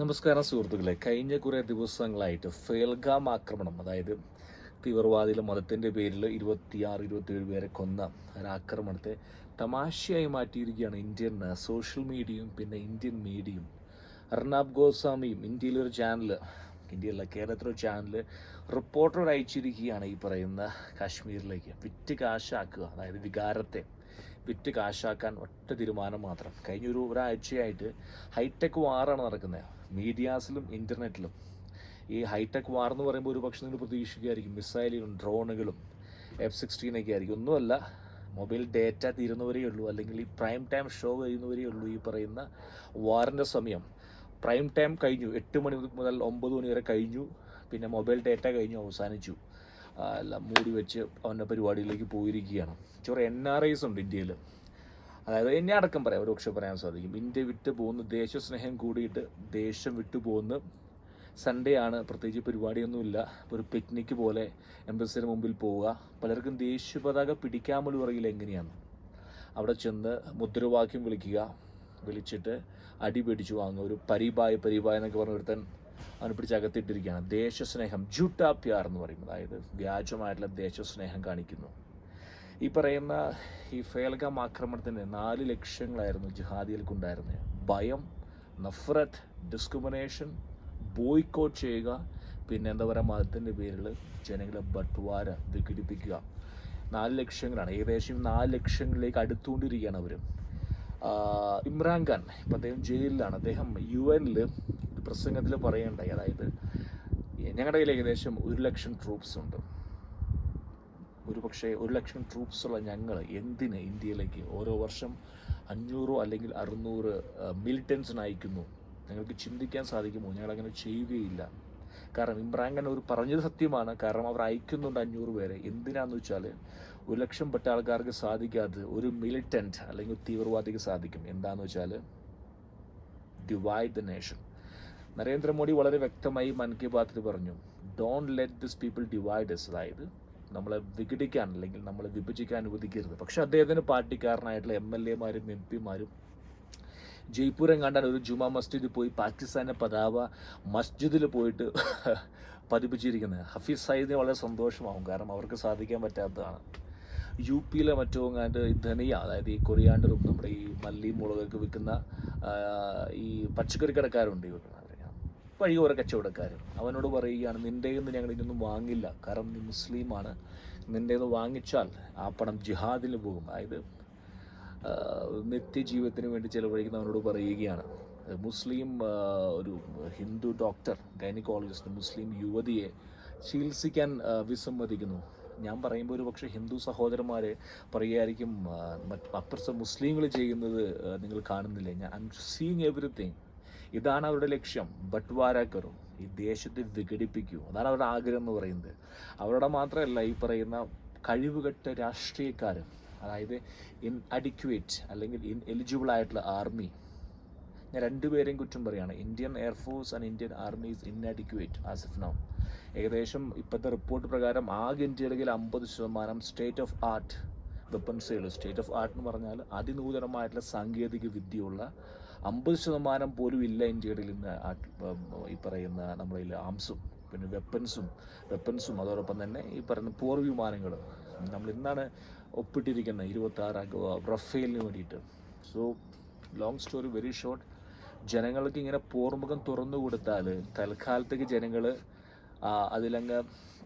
നമസ്കാരം സുഹൃത്തുക്കളെ. കഴിഞ്ഞ കുറേ ദിവസങ്ങളായിട്ട് ഫേൽഗാം ആക്രമണം അതായത് തീവ്രവാദികളുടെ മതത്തിന്റെ പേരിൽ ഇരുപത്തിയാറ് ഇരുപത്തിയേഴ് പേരെ കൊന്ന ഒരാക്രമണത്തെ തമാശയായി മാറ്റിയിരിക്കുകയാണ് ഇന്ത്യൻ സോഷ്യൽ മീഡിയയും പിന്നെ ഇന്ത്യൻ മീഡിയയും. അർണാബ് ഗോസ്വാമിയും ഇന്ത്യയിലൊരു ചാനൽ ഇന്ത്യയിലെ കേരളത്തിലൊരു ചാനൽ റിപ്പോർട്ടർ അയച്ചിരിക്കുകയാണ് ഈ പറയുന്ന കാശ്മീരിലേക്ക്. വിറ്റ് കാശാക്കുക അതായത് വികാരത്തെ. വിറ്റ് കാശാക്കാൻ ഒറ്റ തീരുമാനം മാത്രം. കഴിഞ്ഞൊരു ഒരാഴ്ചയായിട്ട് ഹൈടെക് വാറാണ് നടക്കുന്നത്. മീഡിയാസിലും ഇന്റർനെറ്റിലും ഈ ഹൈടെക് വാർ എന്ന് പറയുമ്പോൾ ഒരു പക്ഷേ നിങ്ങൾ പ്രതീക്ഷിക്കുകയായിരിക്കും. മിസൈലുകളും ഡ്രോണുകളും എഫ് സിക്സ്റ്റീനൊക്കെ ആയിരിക്കും. ഒന്നുമല്ല മൊബൈൽ ഡേറ്റ തീരുന്നവരേ ഉള്ളൂ. അല്ലെങ്കിൽ ഈ പ്രൈം ടൈം ഷോ കഴിയുന്നവരേ ഉള്ളൂ ഈ പറയുന്ന വാറിന്റെ സമയം. പ്രൈം ടൈം കഴിഞ്ഞു. എട്ട് മണി മുതൽ ഒമ്പത് മണി വരെ കഴിഞ്ഞു. പിന്നെ മൊബൈൽ ഡേറ്റ കഴിഞ്ഞു അവസാനിച്ചു. എല്ലാം മൂടി വെച്ച് അവന്റെ പരിപാടിയിലേക്ക് പോയിരിക്കുകയാണ്. ചോറ് എൻ ആർ ഐസ് ഉണ്ട് ഇന്ത്യയിൽ. അതായത് എന്നെ അടക്കം പറയാം ഒരു പക്ഷേ പറയാൻ സാധിക്കും. ഇന്ത്യ വിട്ടു പോകുന്ന ദേശസ്നേഹം കൂടിയിട്ട് ദേശം വിട്ടു പോകുന്ന സൺഡേ ആണ് പ്രത്യേകിച്ച് പരിപാടിയൊന്നുമില്ല. ഒരു പിക്നിക്ക് പോലെ എംബസിന് മുമ്പിൽ പോവുക. പലർക്കും ദേശീയ പതാക പിടിക്കാൻ പറയില്ല എങ്ങനെയാണ്? അവിടെ ചെന്ന് മുദ്രാവാക്യം വിളിക്കുക. വിളിച്ചിട്ട് അടി പിടിച്ചു വാങ്ങുക. ഒരു പരിബായ് പരിബായ് എന്നൊക്കെ പറഞ്ഞ ഒരുത്തൻ അവനെ പിടിച്ച് അകത്തിട്ടിരിക്കുകയാണ് ദേശസ്നേഹം ജൂട്ടാ പ്യാർ എന്ന് പറയും. അതായത് വ്യാജമായിട്ടുള്ള ദേശസ്നേഹം കാണിക്കുന്നു. ഈ പറയുന്ന ഈ ഫേൽഗാം ആക്രമണത്തിന് നാല് ലക്ഷ്യങ്ങളായിരുന്നു ജിഹാദികൾക്കുണ്ടായിരുന്നത്. ഭയം നഫ്രത്ത് ഡിസ്ക്രിമിനേഷൻ ബോയ്ക്കോട്ട് ചെയ്യുക പിന്നെ എന്താ പറയുക മതത്തിന്റെ പേരിൽ ജനങ്ങളെ ബട്ട്വാര വിഘടിപ്പിക്കുക. നാല് ലക്ഷ്യങ്ങളാണ്. ഏകദേശം നാല് ലക്ഷ്യങ്ങളിലേക്ക് അടുത്തുകൊണ്ടിരിക്കുകയാണ് അവർ ഇമ്രാൻഖാൻ ഇപ്പം അദ്ദേഹം ജയിലിലാണ്. അദ്ദേഹം യു എനിൽ പ്രസംഗത്തിൽ പറയുകയുണ്ടായി. അതായത് ഞങ്ങളുടെ കയ്യിൽ ഏകദേശം ഒരു ലക്ഷം ട്രൂപ്സ് ഉണ്ട്. ഒരു പക്ഷേ ഒരു ലക്ഷം ട്രൂപ്സ് ഉള്ള ഞങ്ങൾ എന്തിന് ഇന്ത്യയിലേക്ക് ഓരോ വർഷം അഞ്ഞൂറോ അല്ലെങ്കിൽ അറുന്നൂറ് മിലിറ്റൻസിന് അയക്കുന്നു ഞങ്ങൾക്ക് ചിന്തിക്കാൻ സാധിക്കുമോ? ഞങ്ങളങ്ങനെ ചെയ്യുകയില്ല. കാരണം ഇമ്രാൻഖാൻ ഒരു പറഞ്ഞത് സത്യമാണ്. കാരണം അവർ അയക്കുന്നുണ്ട് അഞ്ഞൂറ് പേരെ. എന്തിനാന്ന് വെച്ചാൽ ഒരു ലക്ഷം പെട്ട ആൾക്കാർക്ക് സാധിക്കാതെ ഒരു മിലിറ്റന്റ് അല്ലെങ്കിൽ തീവ്രവാദിക്ക് സാധിക്കും. എന്താണെന്ന് വെച്ചാൽ ഡിവൈഡ് ദ നേഷൻ നരേന്ദ്രമോദി വളരെ വ്യക്തമായി മൻ കി ബാത്തിൽ പറഞ്ഞു don't let this people divide us അതായത് നമ്മളെ വിഘടിക്കാൻ അല്ലെങ്കിൽ നമ്മളെ വിഭജിക്കാൻ അനുവദിക്കരുത്. പക്ഷെ അദ്ദേഹത്തിന് പാർട്ടിക്കാരനായിട്ടുള്ള എം എൽ എമാരും എം പിമാരും ജയ്പൂരം കണ്ടാൽ ഒരു ജുമാ മസ്ജിദിൽ പോയി പാകിസ്ഥാന്റെ പതാവ മസ്ജിദിൽ പോയിട്ട് പതിപ്പിച്ചിരിക്കുന്നത്. ഹഫീസ് സയ്യിദിന് വളരെ സന്തോഷമാവും. കാരണം അവർക്ക് സാധിക്കാൻ പറ്റാത്തതാണ്. യു പിയിലെ മറ്റോ ഈ ധനിയ അതായത് ഈ കൊറിയാണ്ടറും നമ്മുടെ ഈ മല്ലി മുളകൊക്കെ വിൽക്കുന്ന ഈ പച്ചക്കറി കടക്കാരുണ്ട് ഇവിടെ വഴിയോര കച്ചവടക്കാരൻ അവനോട് പറയുകയാണ് നിന്റെ നിന്ന് ഞങ്ങൾ ഇതൊന്നും വാങ്ങില്ല. കാരണം നീ മുസ്ലിമാണ്. നിന്റെ വാങ്ങിച്ചാൽ ആ പണം ജിഹാദിന് പോകും. അതായത് നിത്യജീവിതത്തിന് വേണ്ടി ചിലവഴിക്കുന്ന അവനോട് പറയുകയാണ്. മുസ്ലിം ഒരു ഹിന്ദു ഡോക്ടർ ഗൈനക്കോളജിസ്റ്റ് മുസ്ലിം യുവതിയെ ചികിത്സിക്കാൻ വിസമ്മതിക്കുന്നു. ഞാൻ പറയുമ്പോൾ ഒരു പക്ഷേ ഹിന്ദു സഹോദരന്മാരെ മറ്റ് അപ്പുറത്തെ മുസ്ലിങ്ങൾ ചെയ്യുന്നത് നിങ്ങൾ കാണുന്നില്ലേ? ഞാൻ ഐ എം സീങ് എവറിത്തിങ് ഇതാണ് അവരുടെ ലക്ഷ്യം. ബട്ട്വാരാക്കറും ഈ ദേശത്തെ വിഘടിപ്പിക്കൂ. അതാണ് അവരുടെ ആഗ്രഹം എന്ന് പറയുന്നത്. അവരുടെ മാത്രമല്ല ഈ പറയുന്ന കഴിവുകെട്ട രാഷ്ട്രീയക്കാരും അതായത് ഇൻ അഡിക്വേറ്റ് അല്ലെങ്കിൽ ഇൻ എലിജിബിൾ ആയിട്ടുള്ള ആർമി. ഞാൻ രണ്ടുപേരെയും കുറ്റം പറയുകയാണ് Indian air force and Indian army in inadequate as if now. ഏകദേശം ഇപ്പോഴത്തെ റിപ്പോർട്ട് പ്രകാരം ആകെ ഇന്ത്യയിലെങ്കിൽ അമ്പത് ശതമാനം സ്റ്റേറ്റ് ഓഫ് ആർട്ട് വെപ്പൺസുകൾ സ്റ്റേറ്റ് ഓഫ് ആർട്ട് എന്ന് പറഞ്ഞാൽ അതിനൂതനമായിട്ടുള്ള സാങ്കേതിക വിദ്യയുള്ള അമ്പത് ശതമാനം പോലും ഇല്ല ഇന്ത്യയുടെ ഇന്ന് ഈ പറയുന്ന നമ്മുടെ ആംസും പിന്നെ വെപ്പൻസും വെപ്പൻസും അതോടൊപ്പം തന്നെ ഈ പറയുന്ന പോർ വിമാനങ്ങൾ. നമ്മൾ ഇന്നാണ് ഒപ്പിട്ടിരിക്കുന്നത് ഇരുപത്തി ആറ് റഫേലിന് വേണ്ടിയിട്ട്. So long story very short ജനങ്ങൾക്ക് ഇങ്ങനെ പോർമുഖം തുറന്നു കൊടുത്താൽ തൽക്കാലത്തേക്ക് ജനങ്ങൾ അതിലങ്ങ്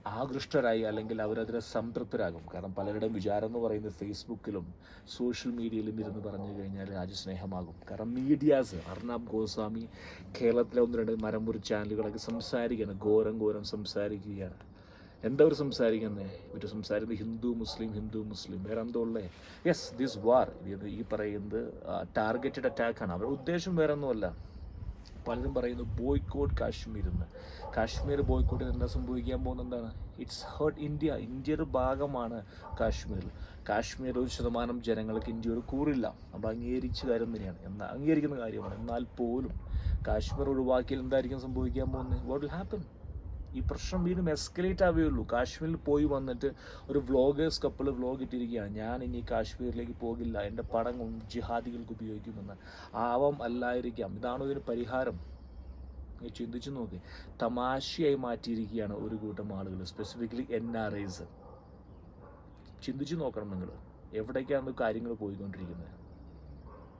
ആകൃഷ്ടരായി അല്ലെങ്കിൽ അവരതിനെ സംതൃപ്തരാകും. കാരണം പലരുടെയും വിചാരം എന്ന് പറയുന്നത് ഫേസ്ബുക്കിലും സോഷ്യൽ മീഡിയയിലും ഇരുന്ന് പറഞ്ഞു കഴിഞ്ഞാൽ രാജ്യസ്നേഹമാകും. കാരണം മീഡിയാസ് അർണാബ് ഗോസ്വാമി കേരളത്തിലെ ഒന്ന് രണ്ട് മരമുറി ചാനലുകളൊക്കെ സംസാരിക്കുകയാണ്. ഘോരം ഘോരം സംസാരിക്കുകയാണ്. എന്താ അവർ സംസാരിക്കുന്നത് ഇവർ സംസാരിക്കുന്നത് ഹിന്ദു മുസ്ലിം ഹിന്ദു മുസ്ലിം. വേറെ എന്തോ ഉള്ളേ? യെസ് ദിസ് വാർ ഈ പറയുന്നത് ടാർഗറ്റഡ് അറ്റാക്കാണ് അവരുടെ ഉദ്ദേശം വേറെ ഒന്നുമല്ല. പലരും പറയുന്നു ബോയ്ക്കോട്ട് കാശ്മീർ എന്ന് കാശ്മീർ ബോയ്ക്കോട്ട് എന്താ സംഭവിക്കാൻ പോകുന്നത് എന്താണ് ഇറ്റ്സ് ഹേർട്ട് ഇന്ത്യ ഇന്ത്യയുടെ ഭാഗമാണ് കാശ്മീർ. കാശ്മീർ ഒരു ശതമാനം ജനങ്ങൾക്ക് ഇന്ത്യയോട് കൂറില്ല. നമ്മൾ അംഗീകരിച്ച കാര്യം തന്നെയാണ്. എന്നാൽ അംഗീകരിക്കുന്ന കാര്യമാണ്. എന്നാൽ പോലും കാശ്മീർ ഒഴിവാക്കിയാൽ എന്തായിരിക്കും സംഭവിക്കാൻ പോകുന്നത്? വാട്ട് വിൽ ഹാപ്പൻ ഈ പ്രശ്നം വീണ്ടും എസ്കലേറ്റ് ആവുകയുള്ളൂ കാശ്മീരിൽ പോയി വന്നിട്ട് ഒരു വ്ളോഗേഴ്സ് കപ്പിൾ വ്ളോഗ് ഇട്ടിരിക്കുകയാണ്. ഞാൻ ഇനി കാശ്മീരിലേക്ക് പോകില്ല. എന്റെ പടം ജിഹാദികൾക്ക് ഉപയോഗിക്കുമെന്ന്. ആവാം അല്ലായിരിക്കാം. ഇതാണോ ഇതിന് പരിഹാരം. ചിന്തിച്ചു നോക്കി. തമാശയായി മാറ്റിയിരിക്കുകയാണ് ഒരു കൂട്ടം ആളുകൾ സ്പെസിഫിക്കലി എൻ ആർ ഐസ് ചിന്തിച്ചു നോക്കണം നിങ്ങൾ. എവിടേക്കാണ് കാര്യങ്ങൾ പോയിക്കൊണ്ടിരിക്കുന്നത്?